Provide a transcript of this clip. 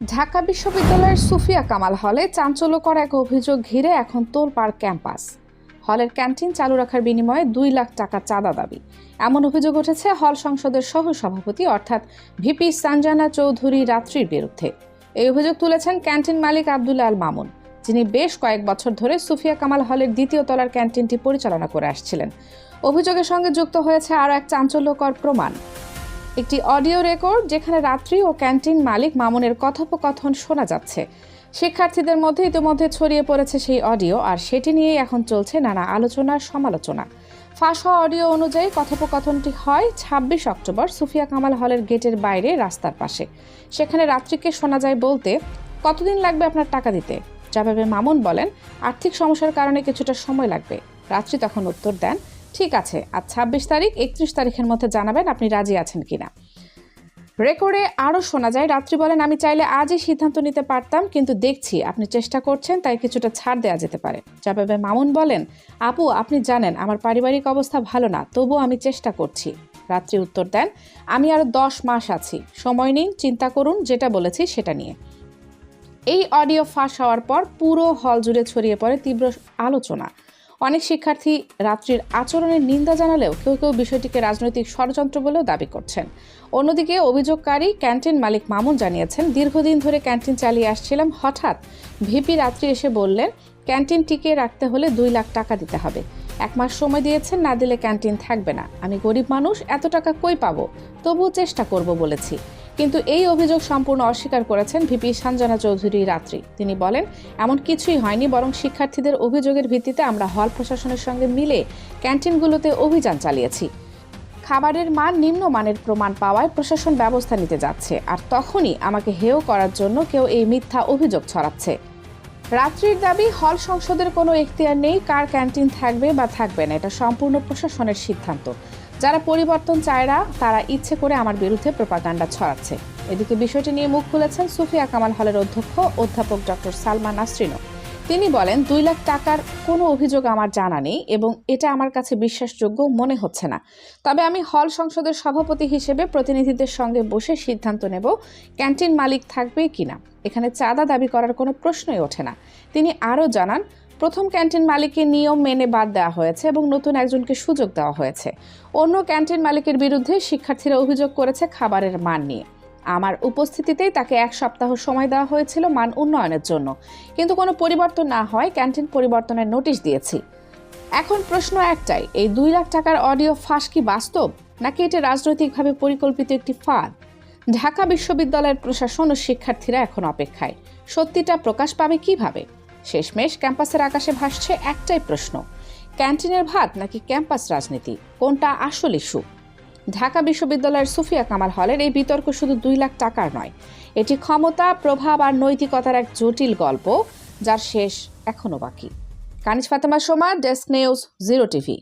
ঢাকা বিশ্ববিদ্যালয়ের সুফিয়া কামাল হলে চাঞ্চল্যকর এক অভিযোগ ঘিরে এখন তোলপাড় ক্যাম্পাস। হলের ক্যান্টিন চালু রাখার বিনিময়ে দুই লাখ টাকা চাঁদা দাবি। এমন অভিযোগ উঠেছে হল সংসদের সহ সভাপতি অর্থাৎ ভিপি সঞ্জানা চৌধুরী রাত্রির বিরুদ্ধে। এই অভিযোগ তুলেছেন ক্যান্টিন মালিক আবদুল্লা আল মামুন, যিনি বেশ কয়েক বছর ধরে সুফিয়া কামাল হলের দ্বিতীয় তলার ক্যান্টিনটি পরিচালনা করে আসছিলেন। অভিযোগের সঙ্গে যুক্ত হয়েছে আরও এক চাঞ্চল্যকর প্রমাণ। একটি অডিও রেকর্ড যেখানে রাত্রি ও ক্যান্টিন মালিক মামুনের কথোপকথন শোনা যাচ্ছে। শিক্ষার্থীদের মধ্যে ইতিমধ্যে ছড়িয়ে পড়েছে সেই অডিও, আর সেটি নিয়েই এখন চলছে নানা আলোচনা, সমালোচনা। ফাঁস হওয়া অডিও অনুযায়ী কথোপকথনটি হয় ছাব্বিশ অক্টোবর সুফিয়া কামাল হলের গেটের বাইরে রাস্তার পাশে। সেখানে রাত্রিকে শোনা যায় বলতে, কতদিন লাগবে আপনার টাকা দিতে? জবাবে মামুন বলেন, আর্থিক সমস্যার কারণে কিছুটা সময় লাগবে। রাত্রি তখন উত্তর দেন ঠিক আছে, আর ছাব্বিশ তারিখ, একত্রিশ তারিখের মধ্যে জানাবেন আপনি রাজি আছেন কিনা। রেকর্ডে আরও শোনা যায়, রাত্রি বলেন, আমি চাইলে আজই সিদ্ধান্ত নিতে পারতাম, কিন্তু দেখছি আপনি চেষ্টা করছেন, তাই কিছুটা ছাড় দেওয়া যেতে পারে। জবাবে মামুন বলেন, আপু, আপনি জানেন, আমার পারিবারিক অবস্থা ভালো না, তবুও আমি চেষ্টা করছি। রাত্রি উত্তর দেন, আমি আরও দশ মাস আছি, সময় নিন, চিন্তা করুন, যেটা বলেছি সেটা নিয়ে। এই অডিও ফাঁস হওয়ার পর পুরো হল জুড়ে ছড়িয়ে পড়ে তীব্র আলোচনা। অনেক শিক্ষার্থী রাত্রির আচরণের নিন্দা জানালেও কেউ কেউ বিষয়টিকে রাজনৈতিক ষড়যন্ত্র বলেও দাবি করছেন। অন্যদিকে অভিযোগকারী ক্যান্টিন মালিক মামুন জানিয়েছেন, দীর্ঘদিন ধরে ক্যান্টিন চালিয়ে আসছিলাম, হঠাৎ ভিপি রাত্রি এসে বললেন, ক্যান্টিন টিকিয়ে রাখতে হলে দুই লাখ টাকা দিতে হবে। এক মাস সময় দিয়েছেন, না দিলে ক্যান্টিন থাকবে না। আমি গরিব মানুষ, এত টাকা কই পাবো? তবুও চেষ্টা করব, বলেছি। কিন্তু এই অভিযোগ সম্পূর্ণ অস্বীকার করেছেন ভিপি সঞ্জনা চৌধুরী রাত্রি। তিনি বলেন, এমন কিছুই হয়নি, বরং শিক্ষার্থীদের অভিযোগের ভিত্তিতে আমরা হল প্রশাসনের সঙ্গে মিলে ক্যান্টিনগুলোতে অভিযান চালিয়েছি। খাবারের মান, নিম্নমানের প্রমাণ পাওয়ায় প্রশাসন ব্যবস্থা নিতে যাচ্ছে। আর তখনই আমাকে হেয় করার জন্য কেউ এই মিথ্যা অভিযোগ ছড়াচ্ছে। রাত্রির দাবি, হল সংসদের কোনো এখতিয়ার নেই, কার ক্যান্টিন থাকবে বা থাকবে না, এটা সম্পূর্ণ প্রশাসনের সিদ্ধান্ত। যারা পরিবর্তন চায় না, তারা ইচ্ছে করে আমার বিরুদ্ধে প্রপাগান্ডা ছড়াচ্ছে। এদিকে বিষয়টি নিয়ে মুখ খুলেছেন সুফিয়া কামাল হলের অধ্যক্ষ অধ্যাপক ডক্টর সালমান নাসরিনও। তিনি বলেন, দুই লাখ টাকার কোনো অভিযোগ আমার জানা নেই এবং এটা আমার কাছে বিশ্বাসযোগ্য মনে হচ্ছে না। তবে আমি হল সংসদের সভাপতি হিসেবে প্রতিনিধিদের সঙ্গে বসে সিদ্ধান্ত নেব ক্যান্টিন মালিক থাকবে কিনা এখানে চাঁদা দাবি করার কোনো প্রশ্নই ওঠে না। তিনি আরও জানান, প্রথম ক্যান্টিন মালিকের নিয়ম মেনে বাদ দেওয়া হয়েছে এবং নতুন একজনকে সুযোগ দেওয়া হয়েছে। অন্য ক্যান্টিন মালিকের বিরুদ্ধে শিক্ষার্থীরা অভিযোগ করেছে খাবারের মান নিয়ে। আমার উপস্থিতিতেই তাকে এক সপ্তাহ সময় দেওয়া হয়েছিল মান উন্নয়নের জন্য। কিন্তু কোনো পরিবর্তন না হয় ক্যান্টিন পরিবর্তনের নোটিশ দিয়েছি। এখন প্রশ্ন একটাই, এই দুই লাখ টাকার অডিও ফাঁস কি বাস্তব? নাকি এটা রাজনৈতিকভাবে পরিকল্পিত একটি ফাঁদ? ঢাকা বিশ্ববিদ্যালয়ের প্রশাসন ও শিক্ষার্থীরা এখন অপেক্ষায়। সত্যিটা প্রকাশ পাবে কীভাবে? শেষমেশ ক্যাম্পাসের আকাশে ভাসছে একটাই প্রশ্ন, ক্যান্টিনের ভাত নাকি ক্যাম্পাস রাজনীতি? কোনটা আসল ইস্যু? ঢাকা বিশ্ববিদ্যালয়ের সুফিয়া কামাল হলের এই বিতর্ক শুধু দুই লাখ টাকার নয়। এটি ক্ষমতা, প্রভাব আর নৈতিকতার এক জটিল গল্প, যার শেষ এখনও বাকি। Kaniz Fatema Soma, desk news, zero TV.